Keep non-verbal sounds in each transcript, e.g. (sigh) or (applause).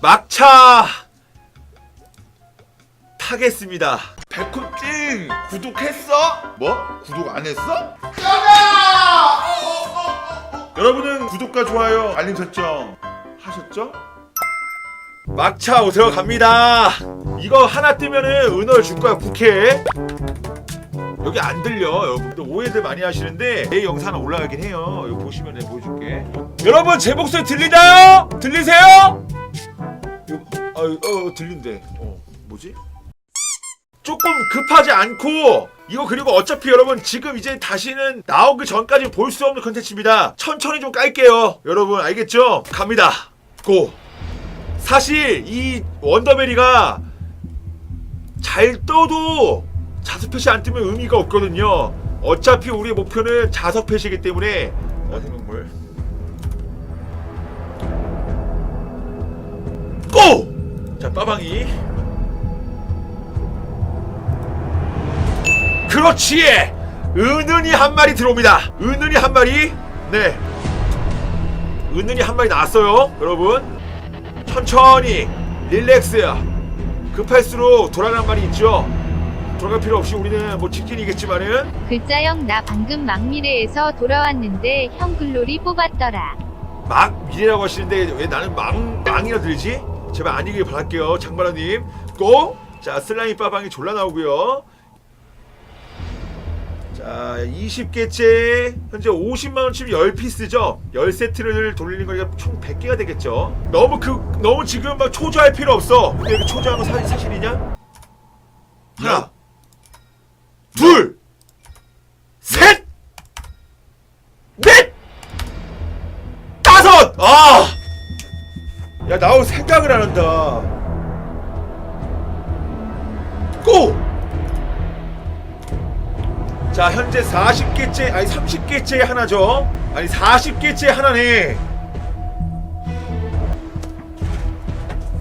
막차 타겠습니다. 백호찡 구독했어? 뭐? 구독 안 했어? 여러분은 구독과 좋아요 알림 설정 하셨죠? 막차 오세요 갑니다. 이거 하나 뜨면은 은어를 줄 거야 국회. 여기 안 들려 여러분들 오해들 많이 하시는데 내 영상 하나 올라가긴 해요. 여기 보시면 내가 보여줄게. 여러분 제 목소리 들리나요? 들리세요? 이거, 어, 어 들린대. 어 뭐지? 조금 급하지 않고 이거 그리고 어차피 여러분 지금 이제 다시는 나오기 전까지 볼 수 없는 컨텐츠입니다. 천천히 좀 깔게요. 여러분 알겠죠? 갑니다. 고. 사실 이 원더베리가 잘 떠도 자석 표시 안 뜨면 의미가 없거든요. 어차피 우리의 목표는 자석 표시이기 때문에 어생명물 고! 자 빠방이 그렇지! 은은히 한 마리 들어옵니다. 은은히 한 마리 네 은은히 한 마리 나왔어요 여러분 천천히 릴렉스 급할수록 돌아가는 말이 있죠 돌아갈 필요 없이 우리는 뭐 직진이겠지만은 글자형 나 방금 막미래에서 돌아왔는데 형 글로리 뽑았더라. 막 미래라고 하시는데 왜 나는 망 망이라 들리지? 제발 아니길 바랄게요 장바라님 고! 자 슬라임 빠방이 졸라 나오고요 자 20개째 현재 50만 원치면 10피스죠 10세트를 돌리는 거니까 총 100개가 되겠죠 너무 그 너무 지금 막 초조할 필요 없어 근데 이거 초조한 건 사, 사실이냐? 하나 둘 셋! 야, 나올 생각을 안 한다. 고! 자, 현재 40개째, 아니 30개째 하나죠. 아니 40개째 하나네.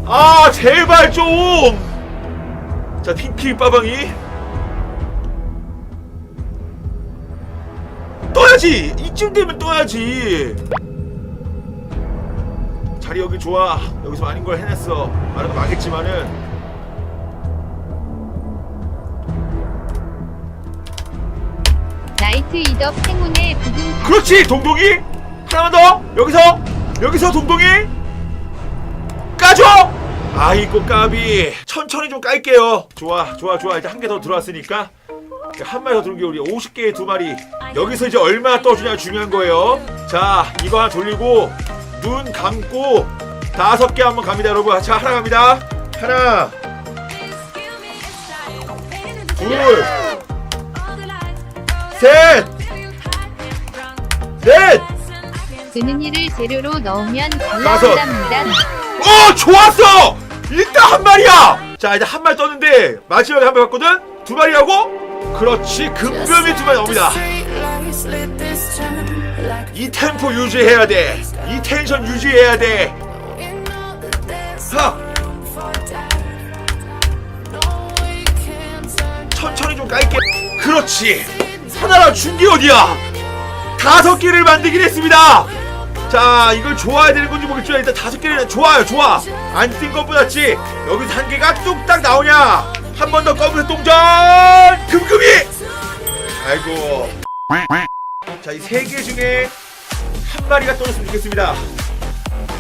아, 제발 좀! 자, 핑키 빠방이. 떠야지! 이쯤 되면 떠야지! 자리 여기 좋아. 여기서 아닌 걸 해냈어. 말은 망했지만은. 나이트 이덕 행운의 부금 그렇지 동동이. 하나만 더. 여기서 여기서 동동이. 까줘! 아이고 까비. 천천히 좀 깔게요. 좋아 좋아 좋아. 이제 한 개 더 들어왔으니까. 한 마리 더 들어온 게 우리 50개에 두 마리. 여기서 이제 얼마나 떠주냐 중요한 거예요. 자 이거 하나 돌리고 눈 감고 다섯 개 한번 갑니다 여러분. 자 하나 갑니다. 하나. 둘셋넷. 드는 이를 재료로 넣으면. 나온답니다. 어 좋았어! 일단 한 마리야! 자 이제 한 마리 떴는데 마지막에 한 마리 갔거든? 두 마리 하고? 그렇지 금금이 두 마리 나옵니다 이 템포 유지해야 돼 이 텐션 유지해야 돼. 하! 천천히 좀 깔게. 그렇지. 하나라 준게 어디야? 다섯 개를 만들긴 했습니다. 자 이걸 좋아야 되는 건지 모르겠지만 일단 다섯 개는 좋아요 좋아. 안 뜬 것보다 지 여기서 한 개가 뚝딱 나오냐? 한 번 더 검은색 동전 금금이! 아이고 자 이 세 개 중에 한 마리가 떨어졌으면 좋겠습니다.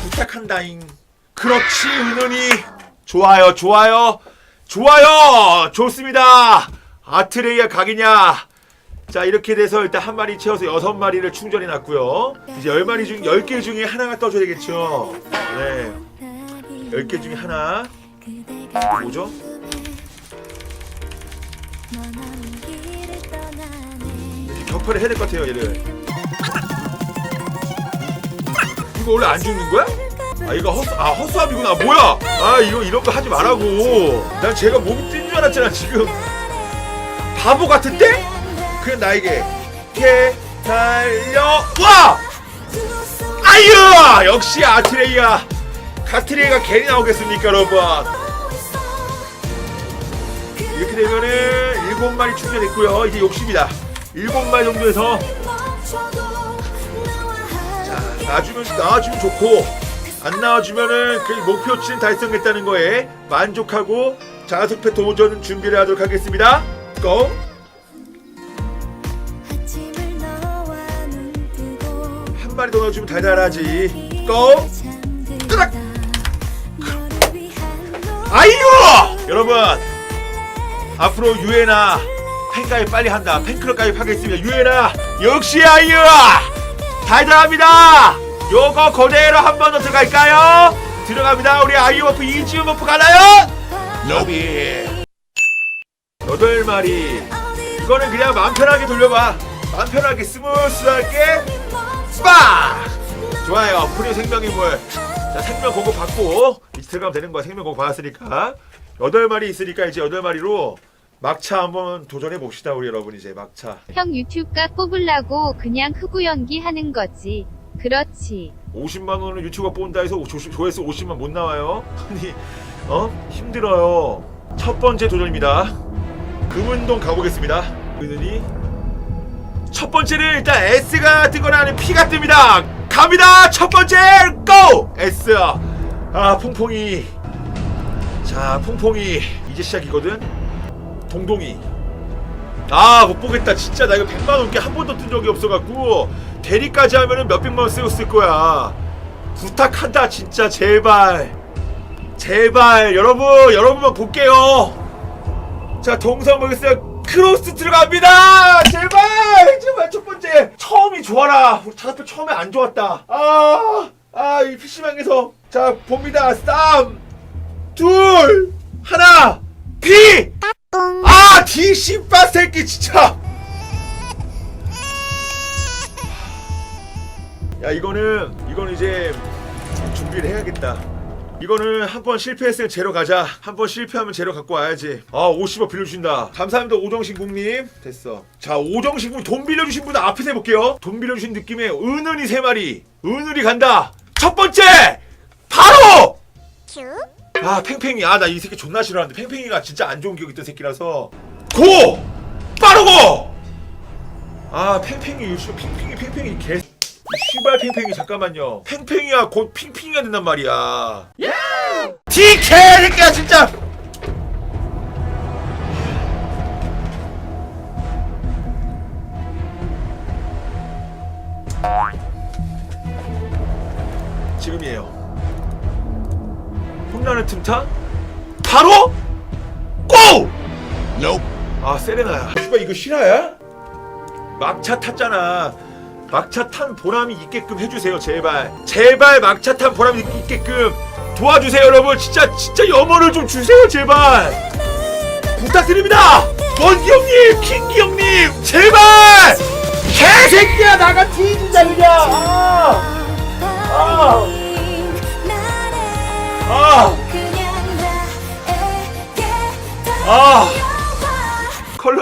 부탁한다잉. 그렇지 은은이. 좋아요 좋아요. 좋아요! 좋습니다. 아트레이아 각이냐? 자 이렇게 돼서 일단 한 마리 채워서 여섯 마리를 충전해 놨고요. 이제 열 마리 중 열 개 중에 하나가 떠줘야 되겠죠? 네 열 개 중에 하나. 뭐죠? 격파를 해야 될 것 같아요 얘를. 이거 원래 안 죽는 거야? 아 이거 허수 아 허수아비구나. 뭐야? 아 이거 이런 거 하지 말라고. 난 제가 몸이 뛴 줄 알았잖아 지금. 바보 같은데? 그냥 나에게 개 달려. 와! 아유 역시 아트레이야. 카트레이가 괜히 나오겠습니까 여러분? 이렇게 되면은 일곱 마리 충전했고요. 이제 욕심이다 일곱 마리 정도에서 자 놔주면 놔주면 좋고 안 나와주면은 그 목표치는 달성했다는 거에 만족하고 자석패 도전 준비를 하도록 하겠습니다. 고! 한 마리 더 넣어주면 달달하지. 고! 위한 아이유! 여러분 앞으로 유에나 팬 가입 빨리 한다. 팬클럽 가입하겠습니다. 유에나 역시 아이유! 달달합니다. 요거 그대로 한 번 더 들어갈까요? 들어갑니다. 우리 아이유 버프 이지우 버프 가나요? 러비 여덟 마리 이거는 그냥 마음 편하게 돌려봐. 마음 편하게 스무스하게 빠! 좋아요. 프리 생명의 물. 자, 생명 공급 받고 이제 들어가면 되는 거야. 생명 공급 받았으니까. 여덟 마리 있으니까 이제 여덟 마리로 막차 한번 도전해 봅시다. 우리 여러분 이제 막차. 형 유튜브가 뽑으려고 그냥 흑우 연기 하는 거지. 그렇지. 50만 원을 유튜버 뽑는다 해서 조, 조회수 50만 못 나와요. (laughs) 아니, 어? 힘들어요. 첫 번째 도전입니다. 금운동 가보겠습니다. 은은이. 첫 번째는 일단 S가 뜨거나 아니면 P가 뜹니다. 갑니다. 첫 번째 고! S. 아, 퐁퐁이. 자, 퐁퐁이 이제 시작이거든. 동동이. 아, 못 보겠다. 진짜 나 이거 100만 넘게 한 번도 뜬 적이 없어 갖고 대리까지 하면은 몇 백만 원 쓰였을 거야. 부탁한다 진짜 제발. 제발 여러분 여러분만 볼게요. 자 동상 보겠어요. 크로스 들어갑니다. 제발 제발 첫 번째 처음이 좋아라. 우리 차표 처음에 안 좋았다. 아 아 이 PC방에서 자 봅니다. 3둘 하나 B 씨바 새끼 진짜. 야 이거는 이거는 이제 준비를 해야겠다. 이거는 한 번 실패했으면 제로 가자. 한 번 실패하면 제로 갖고 와야지. 아 50원 빌려주신다. 감사합니다 오정신국님. 됐어. 자 오정신국 돈 빌려주신 분 앞에서 해볼게요. 돈 빌려주신 느낌에 은은이 세 마리. 은은이 간다. 첫 번째 바로. 아 팽팽이 아 나 이 새끼 존나 싫어하는데 팽팽이가 진짜 안 좋은 기억 있던 새끼라서 고! 빠르고! 아 팽팽이 팽팽이 팽팽이 개 씨발 팽팽이 잠깐만요. 팽팽이야 곧 핑핑이가 된단 말이야. DK 새끼야 진짜 세레나야. 씨발 이거 실화야? 막차 탔잖아. 막차 탄 보람이 있게끔 해주세요 제발. 제발 막차 탄 보람이 있게끔 도와주세요 여러분. 진짜 진짜 염원을 좀 주세요 제발. 부탁드립니다. 원기 형님 킹기 형님 제발! 개새끼야 나가 뒤진다 그냥. 아, 아. 아. 아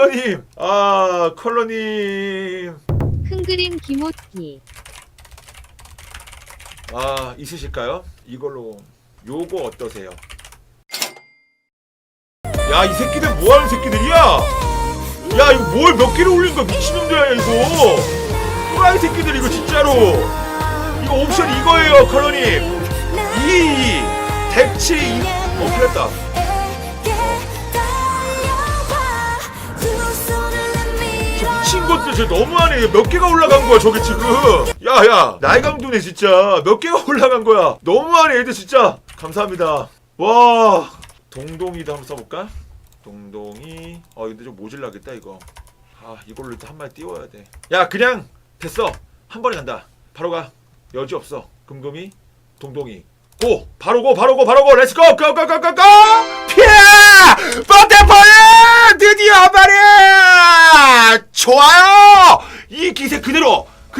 컬러님. 아 컬러님. 큰 그림 기모티. 아 있으실까요? 이걸로 요거 어떠세요? 야 이 새끼들 뭐하는 새끼들이야? 야 이거 뭘 몇 개를 올린 거야? 미친놈들이야 이거. 또라이 새끼들 이거 진짜로. 이거 옵션 이거예요 컬러님. 2 대치 2 어, 틀렸다 것들 저 너무하네. 몇 개가 올라간 거야 저게 지금? 야야. 날강도네 진짜. 몇 개가 (laughs) 올라간 거야? 너무하네 애들 진짜. 감사합니다. 와. 동동이도 한번 써볼까? 동동이. 어 근데 좀 모질라겠다 이거. 아 이걸로 일단 한 마리 띄워야 돼 야 그냥 됐어. 한 번에 간다. 바로 가. 여지 없어. 금금이 동동이. 고! 바로 고 바로 고 바로 고! 렛츠고 고 고 고 고 고 피해! 버테퍼에 드디어 한 마리! 좋아요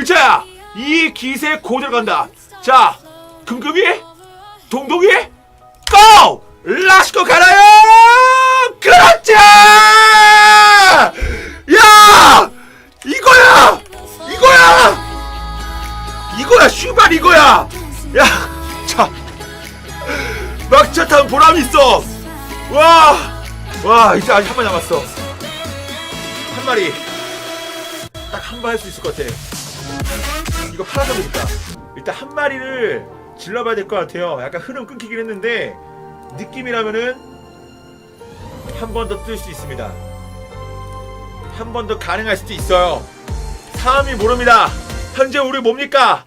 자야 이 기세 그대로 간다. 자 금금이 동동이 고! 렛츠고 가라요? 그렇지! 야! 이거야! 이거야! 이거야 슈발 이거야! 야 자 막차 탄 보람 있어. 와 와 이제 아직 한 마리 남았어. 한 마리. 딱 한 번 할 수 있을 것 같아 이거 팔아서 되겠다 일단 한 마리를 질러봐야 될 것 같아요. 약간 흐름 끊기긴 했는데 느낌이라면은 한 번 더 뜰 수 있습니다. 한 번 더 가능할 수도 있어요. 사람이 모릅니다. 현재 우리 뭡니까?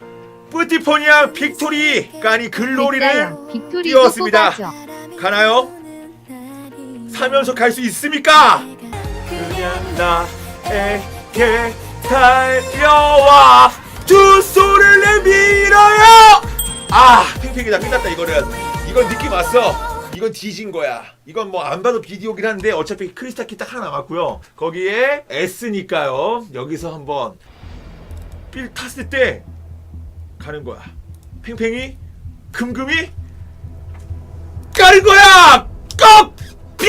뿌티포니아 빅토리가 아니 글로리를 띄웠습니다. 가나요? 사면서 갈 수 있습니까? 그냥 나에게 달려와 두 손을 내밀어요! 아 팽팽이다 끝났다 이거는. 이건 느낌 왔어. 이건 뒤진 거야. 이건 뭐 안 봐도 비디오긴 한데 어차피 크리스탈 키 딱 하나 남았고요. 거기에 S니까요. 여기서 한번 빌 탔을 때 가는 거야. 팽팽이? 금금이? 까는 거야! 꼭 비!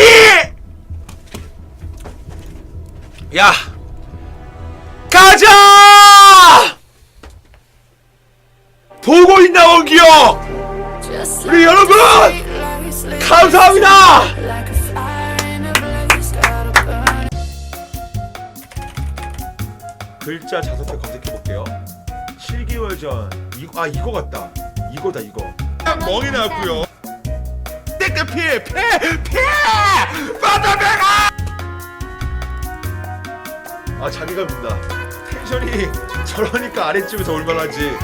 야! 가자 보고 있나 원기요 우리 여러분! 감사합니다! 글자 자석회 검색해 볼게요. 7개월 전. 이거 아 이거 같다. 이거다 이거. 멍이 나왔고요. 피해 피해 빠져나가! 아 자기가 민다. 텐션이 저러니까 아래쪽에서 올만하지